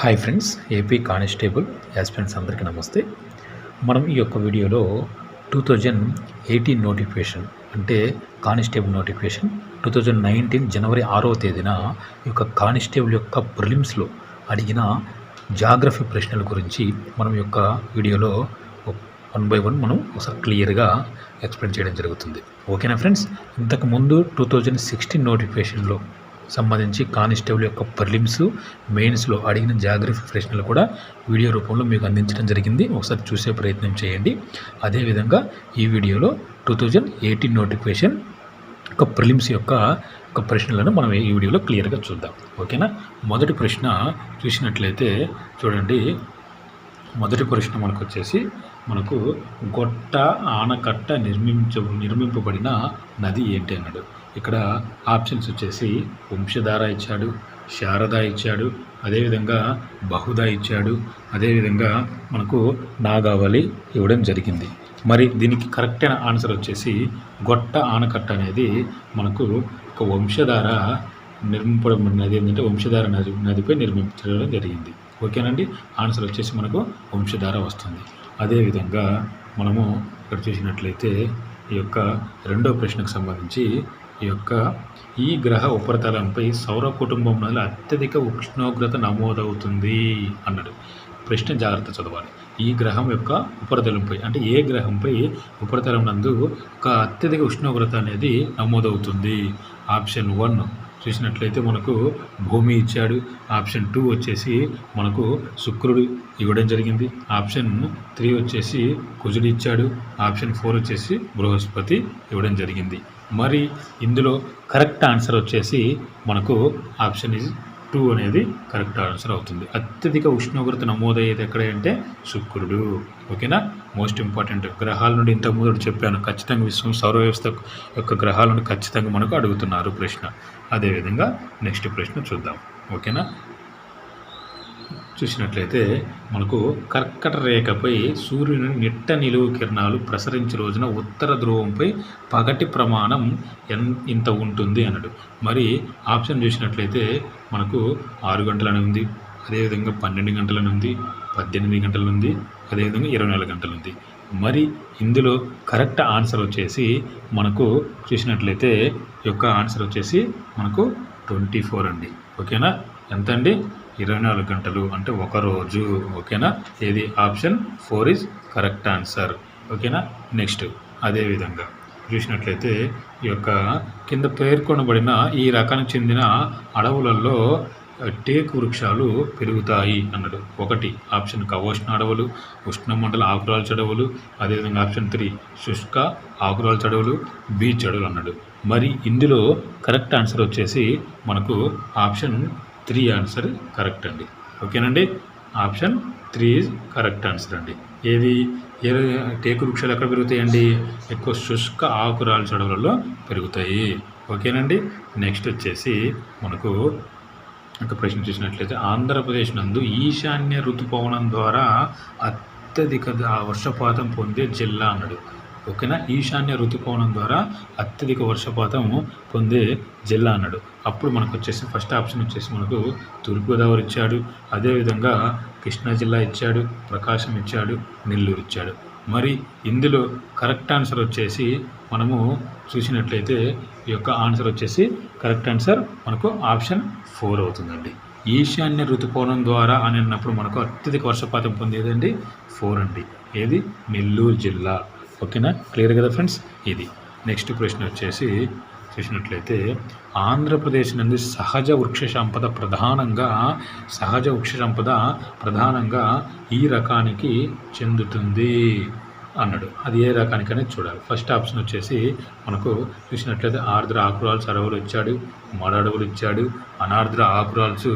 Hi friends AP constable aspirants అందరికీ నమస్తే మనం ఈ యొక్క వీడియోలో టూ థౌజండ్ ఎయిటీన్ నోటిఫికేషన్ అంటే constable notification two thousand nineteen జనవరి ఆరవ తేదీన ఈ యొక్క కానిస్టేబుల్ యొక్క ప్రిలిమ్స్లో అడిగిన జాగ్రఫీ ప్రశ్నల గురించి మనం ఈ యొక్క వీడియోలో వన్ బై వన్ మనం ఒకసారి క్లియర్గా ఎక్స్ప్లెయిన్ చేయడం జరుగుతుంది. ఓకేనా ఫ్రెండ్స్ ఇంతకుముందు టూ థౌజండ్ సిక్స్టీన్ నోటిఫికేషన్లో సంబంధించి కానిస్టేబుల్ యొక్క ప్రిలిమ్స్ మెయిన్స్లో అడిగిన జాగ్రఫీ ప్రశ్నలు కూడా వీడియో రూపంలో మీకు అందించడం జరిగింది. ఒకసారి చూసే ప్రయత్నం చేయండి. అదేవిధంగా ఈ వీడియోలో టూ థౌజండ్ ఎయిటీన్ నోటిఫికేషన్ ఒక ప్రిలిమ్స్ యొక్క ఒక ప్రశ్నలను మనం ఈ వీడియోలో క్లియర్గా చూద్దాం. ఓకేనా? మొదటి ప్రశ్న చూసినట్లయితే చూడండి. మొదటి ప్రశ్న మనకు వచ్చేసి మనకు గొట్ట ఆనకట్ట నిర్మించ నిర్మింపబడిన నది ఏంటి అన్నాడు. ఇక్కడ ఆప్షన్స్ వచ్చేసి వంశధార ఇచ్చాడు శారద ఇచ్చాడు అదేవిధంగా బహుదా ఇచ్చాడు అదేవిధంగా మనకు నాగావళి ఇవ్వడం జరిగింది. మరి దీనికి కరెక్ట్ అయిన ఆన్సర్ వచ్చేసి గొట్ట ఆనకట్ట అనేది మనకు ఒక వంశధార నిర్మింపడం నది ఏంటంటే వంశధార నది నదిపై నిర్మించడం జరిగింది. ఓకేనండి? ఆన్సర్ వచ్చేసి మనకు వంశధార వస్తుంది. అదేవిధంగా మనము ఇక్కడ చూసినట్లయితే ఈ యొక్క రెండో ప్రశ్నకు సంబంధించి యొక్క ఈ గ్రహ ఉపరితలంపై సౌర కుటుంబంలో అత్యధిక ఉష్ణోగ్రత నమోదవుతుంది అన్నాడు. ప్రశ్న జాగ్రత్త చదవాలి. ఈ గ్రహం యొక్క ఉపరితలంపై అంటే ఏ గ్రహంపై ఉపరితలం నందు ఒక అత్యధిక ఉష్ణోగ్రత అనేది నమోదవుతుంది? ఆప్షన్ వన్ చూసినట్లయితే మనకు భూమి ఇచ్చాడు. ఆప్షన్ టూ వచ్చేసి మనకు శుక్రుడు ఇవ్వడం జరిగింది. ఆప్షన్ త్రీ వచ్చేసి కుజుడు ఇచ్చాడు. ఆప్షన్ ఫోర్ వచ్చేసి బృహస్పతి ఇవ్వడం జరిగింది. మరి ఇందులో కరెక్ట్ ఆన్సర్ వచ్చేసి మనకు ఆప్షన్ ఇస్ టూ అనేది కరెక్ట్ ఆన్సర్ అవుతుంది. అత్యధిక ఉష్ణోగ్రత నమోదయ్యేది ఎక్కడంటే శుక్రుడు. ఓకేనా? మోస్ట్ ఇంపార్టెంట్ గ్రహాల నుండి ఇంతకు ముందు చెప్పాను. ఖచ్చితంగా విశ్వం సౌర వ్యవస్థ యొక్క గ్రహాల నుండి ఖచ్చితంగా మనకు అడుగుతున్నారు ప్రశ్న. అదేవిధంగా నెక్స్ట్ ప్రశ్న చూద్దాం. ఓకేనా? చూసినట్లయితే మనకు కర్కట రేఖపై సూర్యుని నిట్ట నిలువు కిరణాలు ప్రసరించే రోజున ఉత్తర ధ్రువంపై పగటి ప్రమాణం ఎన్ ఇంత ఉంటుంది అన్నాడు. మరి ఆప్షన్ చూసినట్లయితే మనకు ఆరు గంటలని ఉంది. అదేవిధంగా పన్నెండు గంటలని ఉంది. పద్దెనిమిది గంటలు ఉంది. అదేవిధంగా ఇరవై నాలుగు గంటలు ఉంది. మరి ఇందులో కరెక్ట్ ఆన్సర్ వచ్చేసి మనకు చూసినట్లయితే యొక్క ఆన్సర్ వచ్చేసి మనకు ట్వంటీ ఫోర్ అండి. ఓకేనా? ఎంత అండి ఇరవై నాలుగు గంటలు. అంటే ఒక రోజు ఓకేనా? ఏది? Option four is correct answer. ఓకేనా? నెక్స్ట్. అదేవిధంగా చూసినట్లయితే ఈ యొక్క కింద పేర్కొనబడిన ఈ రకానికి చెందిన అడవులలో టేకు వృక్షాలు పెరుగుతాయి అన్నాడు. ఒకటి ఆప్షన్ కవోష్ణ అడవులు ఉష్ణమండల ఆకురాల అడవులు అదేవిధంగా ఆప్షన్ త్రీ శుష్క ఆకురాల చెడవులు బీచ్ అడవులు అన్నాడు. మరి ఇందులో కరెక్ట్ ఆన్సర్ వచ్చేసి మనకు ఆప్షన్ త్రీ ఆన్సర్ కరెక్ట్ అండి. ఓకేనండి? Option three is correct answer అండి. ఏది? ఏ టేకు వృక్షాలు ఎక్కడ పెరుగుతాయండి? ఎక్కువ శుష్క ఆకురాలు అడవులలో పెరుగుతాయి. ఓకేనండి? నెక్స్ట్ వచ్చేసి మనకు ఒక ప్రశ్న చూసినట్లయితే ఆంధ్రప్రదేశ్ నందు ఈశాన్య ఋతుపవనం ద్వారా అత్యధిక వర్షపాతం పొందే జిల్లా అన్నాడు. ఓకేనా? ఈశాన్య ఋతుపవనం ద్వారా అత్యధిక వర్షపాతం పొందే జిల్లా అన్నాడు. అప్పుడు మనకు వచ్చేసి ఫస్ట్ ఆప్షన్ వచ్చేసి మనకు తూర్పుగోదావరి ఇచ్చాడు. అదేవిధంగా కృష్ణా జిల్లా ఇచ్చాడు ప్రకాశం ఇచ్చాడు నెల్లూరు ఇచ్చాడు. మరి ఇందులో కరెక్ట్ ఆన్సర్ వచ్చేసి మనము చూసినట్లయితే ఈ యొక్క ఆన్సర్ వచ్చేసి కరెక్ట్ ఆన్సర్ మనకు ఆప్షన్ ఫోర్ అవుతుందండి. ఈశాన్య ఋతుపవనం ద్వారా అని అన్నప్పుడు మనకు అత్యధిక వర్షపాతం పొందేదండి? ఫోర్ అండి. ఏది? నెల్లూరు జిల్లా. ఓకేనా? క్లియర్ కదా ఫ్రెండ్స్? ఇది. నెక్స్ట్ ప్రశ్న వచ్చేసి చూసినట్లయితే ఆంధ్రప్రదేశ్ నుండి సహజ వృక్ష సంపద ప్రధానంగా సహజ వృక్ష సంపద ప్రధానంగా ఈ రకానికి చెందుతుంది అన్నాడు. అది ఏ రకానికి అనేది చూడాలి. ఫస్ట్ ఆప్షన్ వచ్చేసి మనకు చూసినట్లయితే ఆర్ద్ర ఆకురాల్స్ అడవులు ఇచ్చాడు మడ అడవులు ఇచ్చాడు అనార్ద్ర ఆకురాల్స్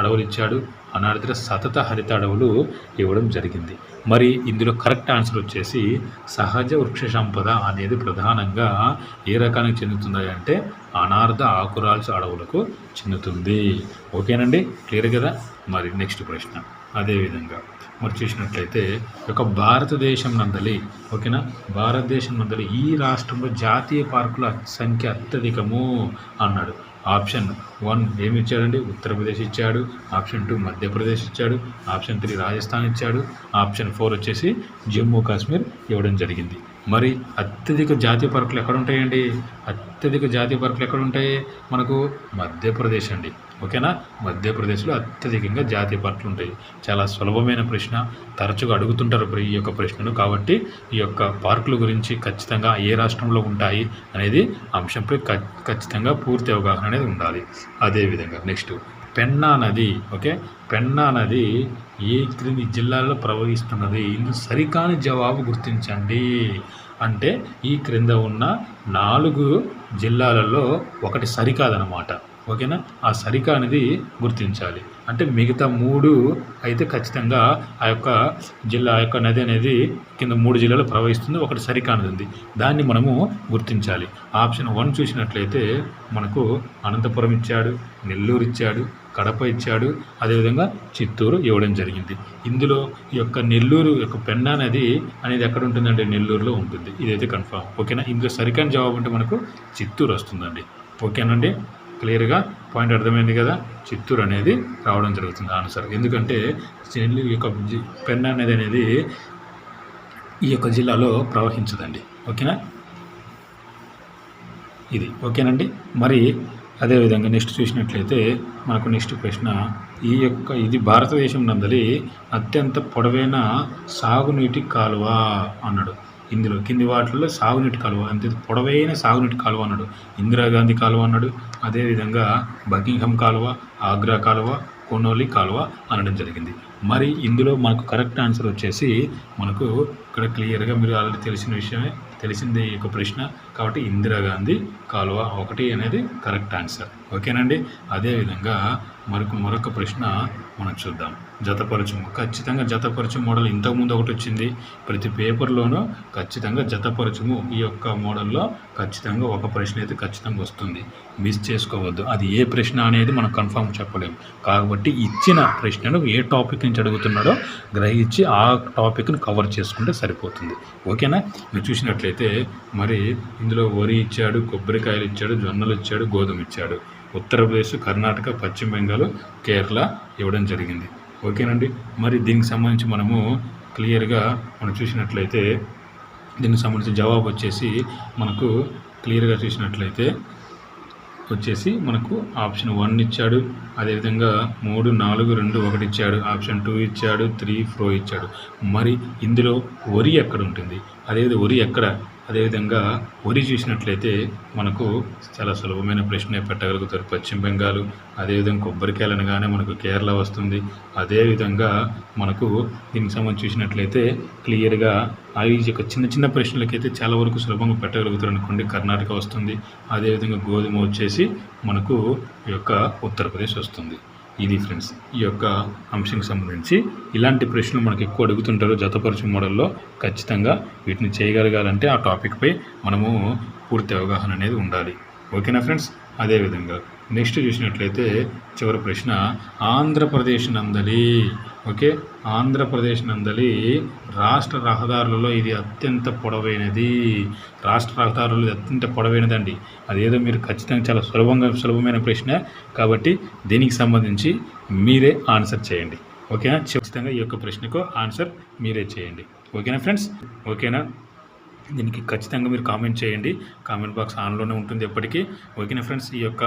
అడవులు ఇచ్చాడు అనార్ద్ర సతత హరిత అడవులు ఇవ్వడం జరిగింది. మరి ఇందులో కరెక్ట్ ఆన్సర్ వచ్చేసి సహజ వృక్ష సంపద అనేది ప్రధానంగా ఏ రకానికి చెందుతుంది అంటే అనార్ధ ఆకురాల్స్ అడవులకు చెందుతుంది. ఓకేనండి? క్లియర్ కదా? మరి నెక్స్ట్ ప్రశ్న. అదేవిధంగా మరి చూసినట్లయితే ఒక భారతదేశం నందలి ఓకేనా? భారతదేశం నందలి ఈ రాష్ట్రంలో జాతీయ పార్కుల సంఖ్య అత్యధికము అన్నాడు. ఆప్షన్ వన్ ఏమి ఇచ్చాడండి ఉత్తరప్రదేశ్ ఇచ్చాడు. ఆప్షన్ టూ మధ్యప్రదేశ్ ఇచ్చాడు. ఆప్షన్ త్రీ రాజస్థాన్ ఇచ్చాడు. ఆప్షన్ ఫోర్ వచ్చేసి జమ్మూ కాశ్మీర్ ఇవ్వడం జరిగింది. మరి అత్యధిక జాతీయ పార్కులు ఎక్కడ ఉంటాయండి అత్యధిక జాతీయ పార్కులు ఎక్కడ ఉంటాయి మనకు మధ్యప్రదేశ్ అండి. ఓకేనా? మధ్యప్రదేశ్లో అత్యధికంగా జాతీయ పార్కులు ఉంటాయి. చాలా సులభమైన ప్రశ్న. తరచుగా అడుగుతుంటారు ఈ యొక్క ప్రశ్నను. కాబట్టి ఈ యొక్క పార్కుల గురించి ఖచ్చితంగా ఏ రాష్ట్రంలో ఉంటాయి అనేది అంశంపై ఖచ్చితంగా పూర్తి అవగాహన అనేది ఉండాలి. అదేవిధంగా నెక్స్ట్ పెన్నా నది ఓకే? పెన్నా నది ఏ క్రింది జిల్లాల్లో ప్రవహిస్తున్నది? ఇందుకు సరికాని జవాబు గుర్తించండి. అంటే ఈ క్రింద ఉన్న నాలుగు జిల్లాలలో ఒకటి సరికాదనమాట ఓకేనా? ఆ సరికా అనేది గుర్తించాలి. అంటే మిగతా మూడు అయితే ఖచ్చితంగా ఆ యొక్క జిల్లా ఆ యొక్క నది అనేది కింద మూడు జిల్లాలు ప్రవహిస్తుంది. ఒకటి సరికానది ఉంది. దాన్ని మనము గుర్తించాలి. ఆప్షన్ వన్ చూసినట్లయితే మనకు అనంతపురం ఇచ్చాడు నెల్లూరు ఇచ్చాడు కడప ఇచ్చాడు. అదేవిధంగా చిత్తూరు ఇవ్వడం జరిగింది. ఇందులో ఈ యొక్క నెల్లూరు యొక్క పెన్నా నది అనేది ఎక్కడ ఉంటుందంటే నెల్లూరులో ఉంటుంది. ఇదైతే కన్ఫామ్. ఓకేనా? ఇందులో సరికాని జవాబు అంటే మనకు చిత్తూరు వస్తుందండి. ఓకేనండి? క్లియర్గా పాయింట్ అర్థమైంది కదా? చిత్తూరు అనేది రావడం జరుగుతుంది ఆన్సర్. ఎందుకంటే నెల్లూరు యొక్క పెన్నా నది అనేది ఈ యొక్క జిల్లాలో ప్రవహించదండి. ఓకేనా? ఇది. ఓకేనండి? మరి అదేవిధంగా నెక్స్ట్ చూసినట్లయితే మనకు నెక్స్ట్ ప్రశ్న ఈ యొక్క ఇది భారతదేశం నందలి అత్యంత పొడవైన సాగునీటి కాలువ అన్నాడు. ఇందులో కింది వాటిల్లో సాగునీటి కాలువ అంతే పొడవైన సాగునీటి కాలువ అన్నాడు. ఇందిరాగాంధీ కాలువ అన్నాడు. అదేవిధంగా బకింగ్హమ్ కాలువ ఆగ్రా కాలువ కొనోలి కాలువ అనడం జరిగింది. మరి ఇందులో మనకు కరెక్ట్ ఆన్సర్ వచ్చేసి మనకు ఇక్కడ క్లియర్గా మీరు ఆల్రెడీ తెలిసిన విషయమే తెలిసిందే ఈ యొక్క ప్రశ్న. కాబట్టి ఇందిరాగాంధీ కాలువ ఒకటి అనేది కరెక్ట్ ఆన్సర్. ఓకేనండి? అదేవిధంగా మరొక మరొక ప్రశ్న మనం చూద్దాం. జతపరచుము ఖచ్చితంగా జతపరచు మోడల్ ఇంతకుముందు ఒకటి వచ్చింది. ప్రతి పేపర్లోనూ ఖచ్చితంగా జతపరచుము ఈ యొక్క మోడల్లో ఖచ్చితంగా ఒక ప్రశ్న అయితే ఖచ్చితంగా వస్తుంది. మిస్ చేసుకోవద్దు. అది ఏ ప్రశ్న అనేది మనం కన్ఫామ్ చెప్పలేము కాబట్టి ఇచ్చిన ప్రశ్నను ఏ టాపిక్ నుంచి అడుగుతున్నాడో గ్రహించి ఆ టాపిక్ను కవర్ చేసుకుంటే సరిపోతుంది. ఓకేనా? మీరు చూసినట్లయితే మరి ఇందులో వరి ఇచ్చాడు కొబ్బరికాయలు ఇచ్చాడు జొన్నలు ఇచ్చాడు గోధుమ ఇచ్చాడు. ఉత్తరప్రదేశ్ కర్ణాటక పశ్చిమ బెంగాల్ కేరళ ఇవ్వడం జరిగింది. ఓకేనండి? మరి దీనికి సంబంధించి మనము క్లియర్గా మనం చూసినట్లయితే దీనికి సంబంధించి జవాబు వచ్చేసి మనకు క్లియర్గా చూసినట్లయితే వచ్చేసి మనకు ఆప్షన్ వన్ ఇచ్చాడు. అదేవిధంగా మూడు నాలుగు రెండు ఒకటి ఇచ్చాడు. ఆప్షన్ టూ ఇచ్చాడు త్రీ ఫోర్ ఇచ్చాడు. మరి ఇందులో వరి ఎక్కడ ఉంటుంది? అదేవిధంగా వరి ఎక్కడ? అదేవిధంగా వరి చూసినట్లయితే మనకు చాలా సులభమైన ప్రశ్నే పెట్టగలుగుతారు. పశ్చిమ బెంగాల్ అదేవిధంగా కొబ్బరికాయలు అనగానే మనకు కేరళ వస్తుంది. అదేవిధంగా మనకు దీనికి సంబంధించి చూసినట్లయితే క్లియర్గా అవి యొక్క చిన్న చిన్న ప్రశ్నలకైతే చాలా వరకు సులభంగా పెట్టగలుగుతారు అనుకోండి. కర్ణాటక వస్తుంది. అదేవిధంగా గోధుమ వచ్చేసి మనకు ఈ యొక్క ఉత్తరప్రదేశ్ వస్తుంది. ఇది ఫ్రెండ్స్ ఈ యొక్క అంశంకి సంబంధించి ఇలాంటి ప్రశ్నలు మనకు ఎక్కువ అడుగుతుంటారు జతపరచు మోడల్లో. ఖచ్చితంగా వీటిని చేయగలగాలంటే ఆ టాపిక్పై మనము పూర్తి అవగాహన అనేది ఉండాలి. ఓకేనా ఫ్రెండ్స్? అదేవిధంగా నెక్స్ట్ చూసినట్లయితే చివరి ప్రశ్న ఆంధ్రప్రదేశ్ నందలి. ఓకే? ఆంధ్రప్రదేశ్ నందలి రాష్ట్ర రహదారులలో ఇది అత్యంత పొడవైనది. రాష్ట్ర రహదారులలో అత్యంత పొడవైనదండి. అదేదో మీరు ఖచ్చితంగా చాలా సులభంగా సులభమైన ప్రశ్న. కాబట్టి దీనికి సంబంధించి మీరే ఆన్సర్ చేయండి. ఓకేనా? ఖచ్చితంగా ఈ యొక్క ప్రశ్నకు ఆన్సర్ మీరే చేయండి. ఓకేనా ఫ్రెండ్స్? ఓకేనా? దీనికి ఖచ్చితంగా మీరు కామెంట్ చేయండి. కామెంట్ బాక్స్ ఆన్లోనే ఉంటుంది ఎప్పటికీ. ఓకేనా ఫ్రెండ్స్? ఈ యొక్క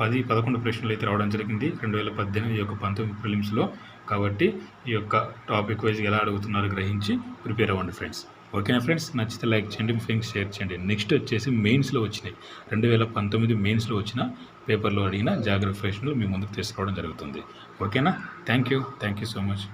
పది పదకొండు ప్రశ్నలు అయితే రావడం జరిగింది. రెండు వేల పద్దెనిమిది ఈ యొక్క పంతొమ్మిది ఫిలిమ్స్లో కాబట్టి ఈ యొక్క టాపిక్ వైజ్ ఎలా అడుగుతున్నారో గ్రహించి ప్రిపేర్ అవ్వండి ఫ్రెండ్స్. ఓకేనా ఫ్రెండ్స్? నచ్చితే లైక్ చేయండి మీ ఫ్రెండ్స్ షేర్ చేయండి. నెక్స్ట్ వచ్చేసి మెయిన్స్లో వచ్చినాయి. రెండు వేల పంతొమ్మిది మెయిన్స్లో వచ్చిన పేపర్లో అడిగిన జాగ్రఫీ ప్రశ్నలు మీ ముందుకు తీసుకురావడం జరుగుతుంది. ఓకేనా? Thank you. Thank you so much.